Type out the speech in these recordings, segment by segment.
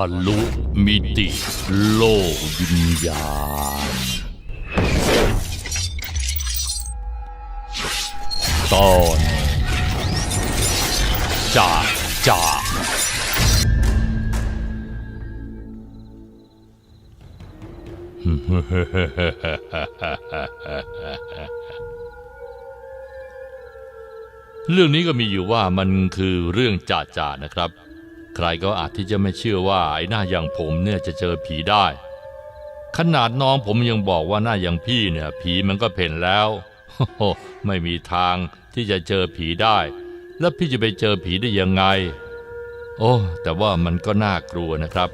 ะลุมิติโลกวิญญาณ ตอนจ่าจ่าเรื่องนี้ก็มีอยู่ว่ามันคือเรื่องจ่าจ่านะครับ ใครก็อาจที่จะไม่เชื่อว่าไอ้หน้าอย่างผมเนี่ยจะเจอผีได้ ขนาดน้องผมยังบอกว่าหน้าอย่างพี่เนี่ย ผีมันก็เพ่นแล้วไม่มีทางที่จะเจอผีได้ แล้วพี่จะไปเจอผีได้ยังไง โอ้แต่ว่ามันก็น่ากลัวนะครับ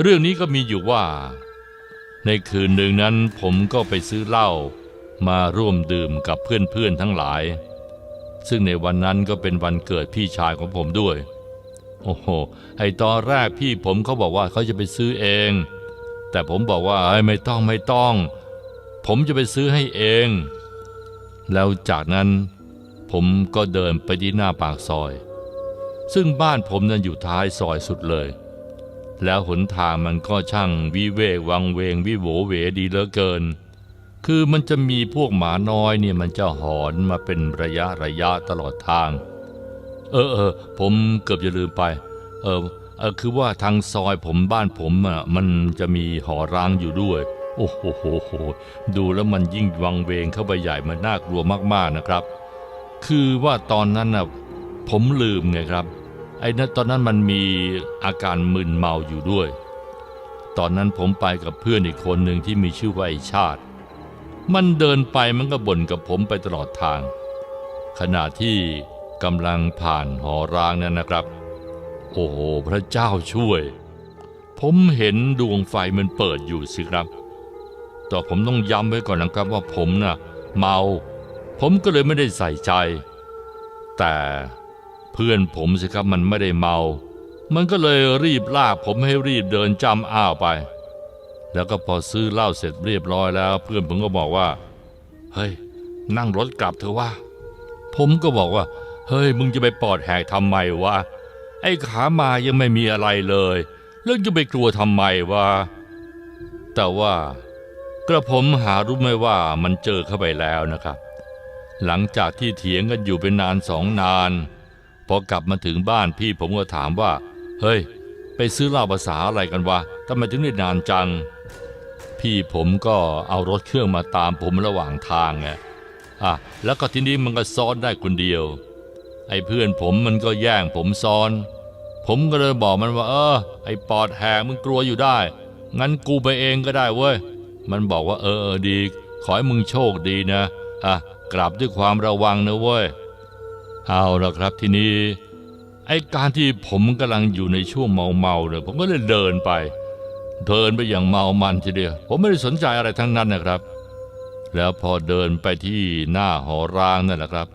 เรื่องนี้ก็มีอยู่ว่า ในคืนหนึ่งนั้นผมก็ไปซื้อเหล้ามาร่วมดื่มกับเพื่อนๆทั้งหลาย ซึ่งในวันนั้นก็เป็นวันเกิดพี่ชายของผมด้วย โอ้โห ไอตอนแรกพี่ผมเขาบอกว่าเขาจะไปซื้อเอง แต่ผมบอกว่าเอ้ยไม่ต้องไม่ต้อง ผมจะไปซื้อให้เอง แล้วจากนั้นผมก็เดินไปที่หน้าปากซอย ซึ่งบ้านผมนั้นอยู่ท้ายซอยสุดเลย แล้วหนทางมันก็ช่างวิเวกวังเวงวิโวเหวดีเหลือเกิน คือมันจะมีพวกหมาน้อยเนี่ยมันจะหอนมาเป็นระยะระยะตลอดทาง เออเออผมเกือบจะลืมไป เออเออคือว่าทางซอยผมบ้านผมอะมันจะมีหอร้างอยู่ด้วย โอ้โหโหโหดูแล้วมันยิ่งวังเวงเข้าไปใหญ่มันน่ากลัวมากๆนะครับ คือว่าตอนนั้นน่ะผมลืมไงครับ ไอ้นั่นตอนนั้นมันมีอาการมึนเมาอยู่ด้วย ตอนนั้นผมไปกับเพื่อนอีกคนหนึ่งที่มีชื่อว่าไอชาติ มันเดินไปมันก็บ่นกับผมไปตลอดทาง ขณะที่ กำลังผ่านหอร้างนั้นนะครับ โอ้โหพระเจ้าช่วย ผมเห็นดวงไฟมันเปิดอยู่สิครับ แต่ผมต้องย้ำไว้ก่อนนะครับว่าผมน่ะเมา ผมก็เลยไม่ได้ใส่ใจ แต่เพื่อนผมสิครับมันไม่ได้เมา มันก็เลยรีบลากผมให้รีบเดินจำอ้าวไป แล้วก็พอซื้อเหล้าเสร็จเรียบร้อยแล้ว เพื่อนผมก็บอกว่า เฮ้ย นั่งรถกลับเถอะว่า ผมก็บอกว่า เฮ้ยมึงจะไปปอดแหกทำไมวะ ไอ้ขามายังไม่มีอะไรเลยแล้วจะไปกลัวทำไมวะ แต่ว่ากระผมหารู้ไหมว่ามันเจอเข้าไปแล้วนะครับ หลังจากที่เถียงกันอยู่เป็นนานสองนาน พอกลับมาถึงบ้านพี่ผมก็ถามว่า เฮ้ย ไปซื้อเหล้าภาษาอะไรกันวะทำไมถึงได้นานจัง พี่ผมก็เอารถเครื่องมาตามผมระหว่างทางไงอะแล้วก็ทีนี้มันก็ซ้อนได้คนเดียว ไอ้เพื่อนผมมันก็แย่งผมซ้อน ผมก็เลยบอกมันว่า เออ ไอ้ปอดแหกมึงกลัวอยู่ได้ งั้นกูไปเองก็ได้เว้ย มันบอกว่าเออเออดี ขอให้มึงโชคดีนะ อะ กลับด้วยความระวังนะเว้ย เอาละครับทีนี้ ไอ้การที่ผมกำลังอยู่ในช่วงเมาเมาๆเนี่ยผมก็เลยเดินไป เดินไปอย่างเมามันทีเดียว ผมไม่ได้สนใจอะไรทั้งนั้นนะครับ แล้วพอเดินไปที่หน้าหอร้างนั่นแหละครับ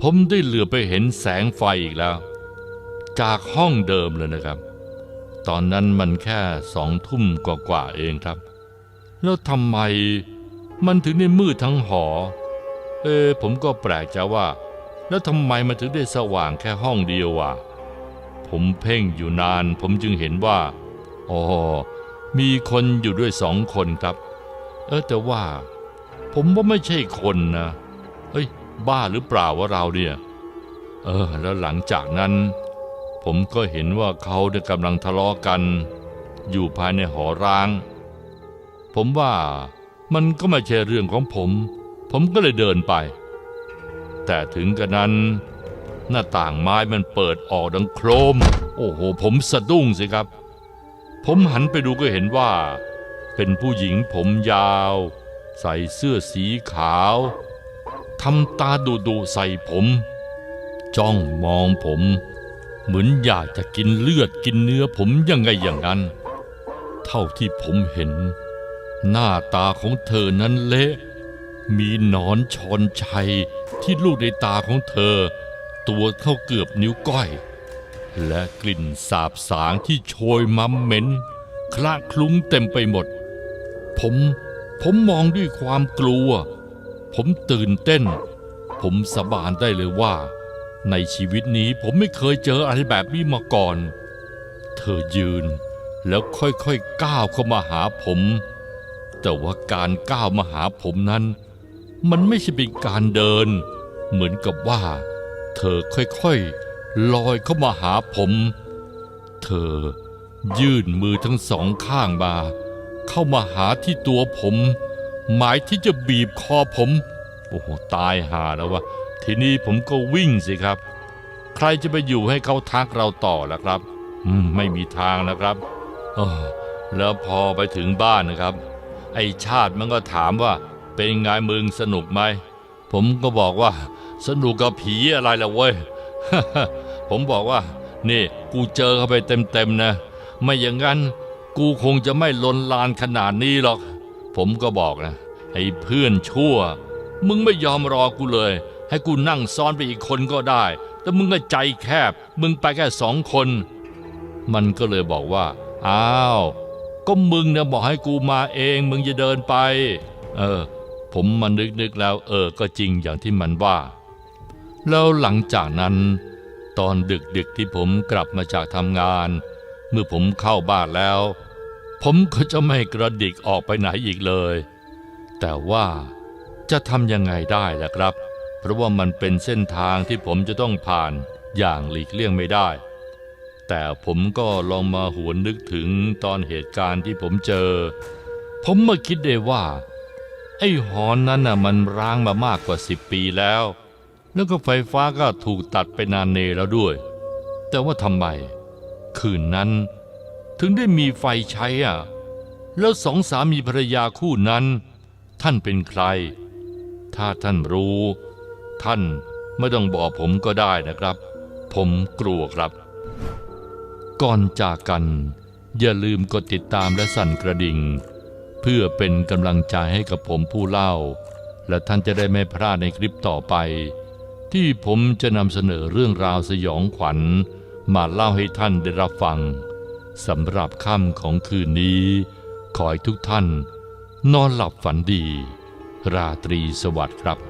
ผมได้เหลือไปเห็นแสงไฟอีกแล้ว จากห้องเดิมเลยนะครับ ตอนนั้นมันแค่สองทุ่มกว่าๆเองครับ แล้วทำไมมันถึงได้มืดทั้งหอ เออผมก็แปลกใจว่า แล้วทำไมมันถึงได้สว่างแค่ห้องเดียววะผมเพ่งอยู่นานผมจึงเห็นว่าอ๋อมีคนอยู่ด้วยสองคนครับ เออแต่ว่า ผมว่าไม่ใช่คนนะเบ้าหรือเปล่าวะเราเนี่ย เออ แล้วหลังจากนั้น ผมก็เห็นว่าเขาเนี่ยกำลังทะเลาะกัน อยู่ภายในหอร้าง ผมว่ามันก็ไม่ใช่เรื่องของผม ผมก็เลยเดินไป แต่ถึงกระนั้น หน้าต่างไม้มันเปิดออกดังโครม โอ้โห ผมสะดุ้งสิครับ ผมหันไปดูก็เห็นว่า เป็นผู้หญิงผมยาว ใส่เสื้อสีขาว ทำตาดุดุใส่ผม จ้องมองผม เหมือนอยากจะกินเลือดกินเนื้อผมยังไงอย่างนั้น เท่าที่ผมเห็น หน้าตาของเธอนั้นเละ มีหนอนชอนชัยที่ลูกในตาของเธอ ตัวเท่าเกือบนิ้วก้อย และกลิ่นสาบสางที่โชยมัมเหม็นคละคลุ้งเต็มไปหมด ผมผมมองด้วยความกลัว ผมตื่นเต้น ผมสาบานได้เลยว่า ในชีวิตนี้ผมไม่เคยเจออะไรแบบนี้มาก่อนเเธอยืนแล้วค่อยๆก้าวเข้ามาหาผม แต่ว่าการก้าวมาหาผมนั้น มันไม่ใช่เป็นการเดิน เหมือนกับว่า เธอค่อยๆลอยเข้ามาหาผม เธอยื่นมือทั้งสองข้างมา เข้ามาหาที่ตัวผม หมายที่จะบีบคอผม โอ้โห ตายหาแล้ววะ ทีนี้ผมก็วิ่งสิครับ ใครจะไปอยู่ให้เขาทักเราต่อล่ะครับ อืม ไม่มีทางนะครับเออแล้วพอไปถึงบ้านนะครับ ไอชาติมันก็ถามว่า เป็นไงมึงสนุกไหม ผมก็บอกว่า สนุกกับผีอะไรล่ะเว้ย ผมบอกว่า นี่กูเจอเข้าไปเต็มๆนะ ไม่อย่างนั้นกูคงจะไม่ลนลานขนาดนี้หรอก ผมก็บอกนะไอ้เพื่อนชั่ว มึงไม่ยอมรอกูเลย ให้กูนั่งซ้อนไปอีกคนก็ได้ แต่มึงก็ใจแคบ มึงไปแค่สองคน มันก็เลยบอกว่า อ้าว ก็มึงเนี่ยบอกให้กูมาเอง มึงจะเดินไป เออ ผมมานึกนึกๆแล้ว เออ ก็จริงอย่างที่มันว่า แล้วหลังจากนั้น ตอนดึกดึกๆที่ผมกลับมาจากทำงาน เมื่อผมเข้าบ้านแล้ว ผมก็จะไม่กระดิกออกไปไหนอีกเลย แต่ว่าจะทำยังไงได้ล่ะครับ เพราะว่ามันเป็นเส้นทางที่ผมจะต้องผ่านอย่างหลีกเลี่ยงไม่ได้ แต่ผมก็ลองมาหวนนึกถึงตอนเหตุการณ์ที่ผมเจอ ผมมาคิดได้ว่า ไอ้หอนนั้นน่ะมันร้างมามากกว่าสิบปีแล้ว แล้วก็ไฟฟ้าก็ถูกตัดไปนานเนแล้วด้วย แต่ว่าทำไม คืนนั้น ถึงได้มีไฟใช้อะ แล้วสองสามีภรรยาคู่นั้น ท่านเป็นใคร ถ้าท่านรู้ ท่านไม่ต้องบอกผมก็ได้นะครับ ผมกลัวครับ ก่อนจากกัน อย่าลืมกดติดตามและสั่นกระดิ่ง เพื่อเป็นกำลังใจให้กับผมผู้เล่า และท่านจะได้ไม่พลาดในคลิปต่อไป ที่ผมจะนำเสนอเรื่องราวสยองขวัญมาเล่าให้ท่านได้รับฟัง สำหรับค่ำของคืนนี้ ขอให้ทุกท่าน นอนหลับฝันดี ราตรีสวัสดิ์ครับ